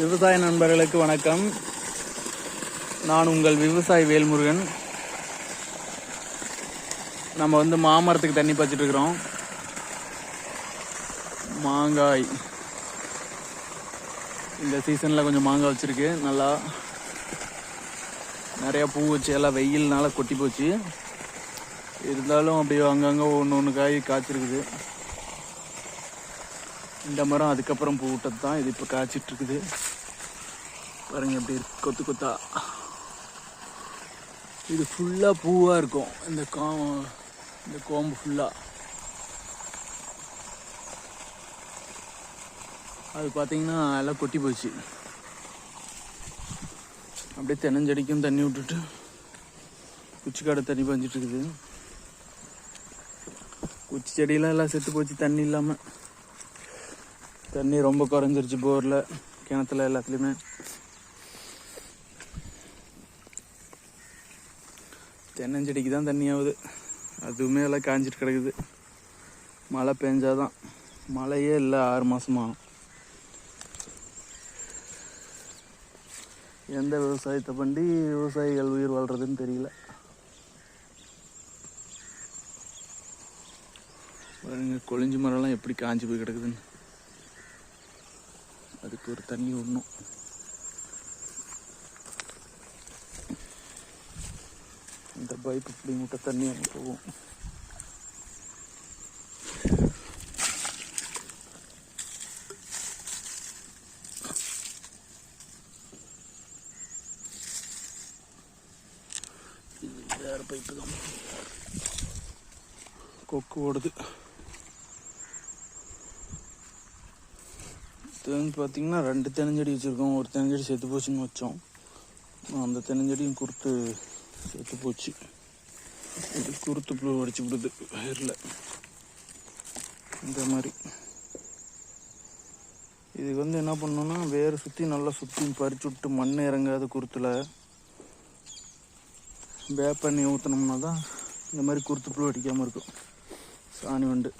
விவசாய நண்பர்களுக்கு வணக்கம். நான் உங்கள் விவசாயி வேல்முருகன். நம்ம வந்து மாமரத்துக்கு தண்ணி பாய்ச்சிட்டுருக்குறோம் மாங்காய். இந்த சீசனில் கொஞ்சம் மாங்காய் வச்சுருக்கு நல்லா நிறையா பூ வச்சு எல்லாம் வெயில்னால கொட்டி போச்சு. இருந்தாலும் அப்படியே அங்கங்கே ஒன்று ஒன்று காய் காய்ச்சிருக்குது. இந்த மரம் அதுக்கப்புறம் பூ விட்டது தான். இது இப்போ காய்ச்சிட்டு இருக்குது பாருங்க எப்படி இருக்கு. கொத்து கொத்தா. இது ஃபுல்லாக பூவாக இருக்கும். இந்த கா இந்த கோம்பு ஃபுல்லாக அது பார்த்தீங்கன்னா எல்லாம் கொட்டி போச்சு. அப்படியே தென்னஞ்செடிக்கும் தண்ணி விட்டுட்டு குச்சிக்காடை தண்ணி பாஞ்சிட்டு இருக்குது குச்சி செடியெல்லாம் எல்லாம் செத்து போச்சு தண்ணி இல்லாமல் தண்ணி ரொம்ப குறைஞ்சிருச்சு போரில் கிணத்துல எல்லாத்துலேயுமே. தென்னஞ்செடிக்கு தான் தண்ணி ஆகுது அதுவுமே எல்லாம் காஞ்சிட்டு கிடக்குது. மழை பெஞ்சாதான். மழையே இல்லை ஆறு மாசமா எந்த விவசாயத்தை பண்ணி விவசாயிகள் உயிர் வாழ்கிறதுன்னு தெரியல. பாருங்க கொழிஞ்சு மரம்லாம் எப்படி காஞ்சி போய் கிடக்குதுன்னு. அதுக்கு ஒரு தண்ணி விடணும். இந்த பைப் இப்படி மூட்டை தண்ணி அங்கே போகும். இது பைப்பு தான். கொக்கு ஓடுது. இது பார்த்தீங்கன்னா ரெண்டு தென்னஞ்செடி வச்சுருக்கோம். ஒரு தென்னஞ்செடி செத்து போச்சுன்னு வச்சோம். அந்த தென்னஞ்செடியும் குறுத்து செத்து போச்சு. இது குருத்து புழு அடிச்சு விடுது வேரில் இந்த மாதிரி. இதுக்கு வந்து என்ன பண்ணணும்னா வேறு சுற்றி நல்லா சுற்றி பறிச்சு விட்டு மண் இறங்காத குருத்தில் வேப்பெண்ணெய் ஊற்றினோம்னா தான் இந்த மாதிரி குருத்து புழு அடிக்காமல் இருக்கும். சாணி வண்டு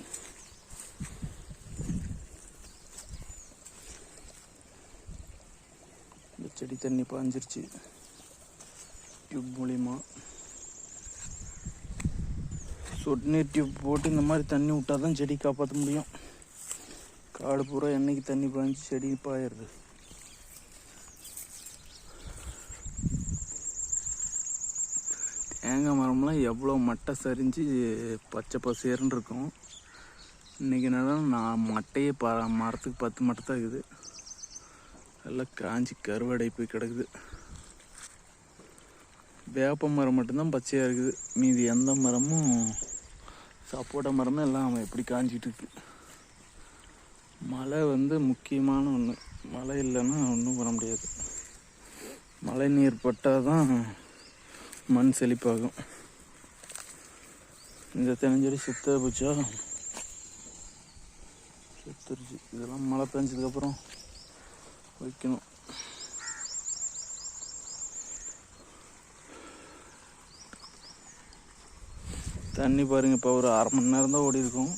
இந்த செடி தண்ணி பாஞ்சிருச்சு. டியூப் மூலிமா சொட்டு நீர் டியூப் போட்டு இந்த மாதிரி தண்ணி விட்டால் தான் செடி காப்பாற்ற முடியும். காடு பூரா என்னைக்கு தண்ணி பாய்ஞ்சி செடி பாயிடுது தேங்காய் மரம்லாம் எவ்வளோ மட்டை சரிஞ்சு பச்சை பசேர்னு இருக்கும். இன்றைக்கி என்னடா நான் மட்டையே ப மரத்துக்கு பத்து மட்டை தான் இருக்குது. எல்லாம் காஞ்சி கருவடை போய் கிடக்குது. வேப்ப மரம் மட்டும்தான் பச்சையாக இருக்குது. மீதி எந்த மரமும் சப்போட்டா மரமும் எல்லாம் அவன் எப்படி காஞ்சிட்டு இருக்கு. மழை வந்து முக்கியமான ஒன்று மழை இல்லைன்னா ஒன்றும் பண்ண முடியாது. மழை நீர் பட்டால் தான் மண் செழிப்பாகும். இந்த தெனஞ்செடி சுத்த போச்சா? சுத்துருச்சு. இதெல்லாம் மழை பெஞ்சதுக்கப்புறம் வைக்கணும். தண்ணி பாருங்க இப்போ ஒரு அரை மணி நேரம் தான் ஓடி இருக்கும்.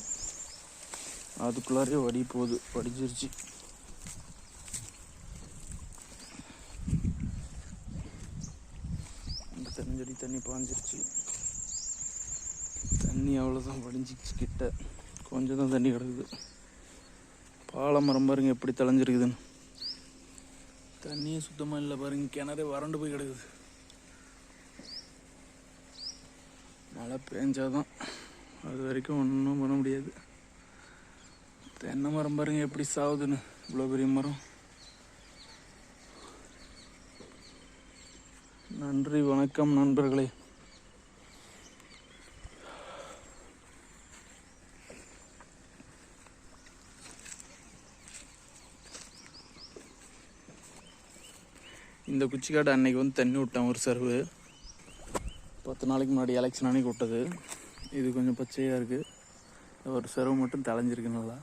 அதுக்குள்ளாரே வடி போகுது வடிச்சிருச்சு இந்த தெரிஞ்சடி தண்ணி பாஞ்சிருச்சு. தண்ணி அவ்வளோதான் வடிஞ்சிச்சு கிட்ட. கொஞ்சம் தான் தண்ணி கிடக்குது. பாலம் மரம் பாருங்க எப்படி தலைஞ்சிருக்குதுன்னு தண்ணியே சுத்தமாக இல்லை பாருங்க. கிணறு வறண்டு போய் கிடக்குது. மழை பேஞ்சாதான் அது வரைக்கும் ஒன்றும் பண்ண முடியாது. தென்னை மரம் பாருங்க எப்படி சாவுதுன்னு. இவ்வளோ பெரிய மரம். நன்றி வணக்கம் நண்பர்களே. இந்த குச்சிக்காடு அன்னைக்கு வந்து தண்ணி விட்டேன் ஒரு சர்வு. பத்து நாளைக்கு முன்னாடி எலெக்ஷன் அன்னைக்கு விட்டது. இது கொஞ்சம் பச்சையாக இருக்குது ஒரு சர்வு மட்டும் தலைஞ்சிருக்கு நல்லா.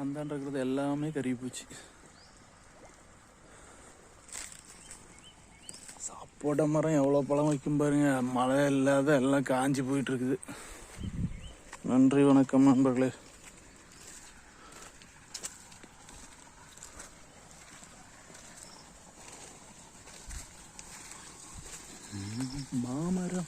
அந்தாண்ட இருக்கிறது எல்லாமே கருகி போச்சு. சப்போட்டா மரம் எவ்வளோ பழம் வைக்கும் பாருங்க. மழை இல்லாத எல்லாம் காஞ்சி போயிட்டுருக்குது நன்றி வணக்கம் நண்பர்களே. Marmara.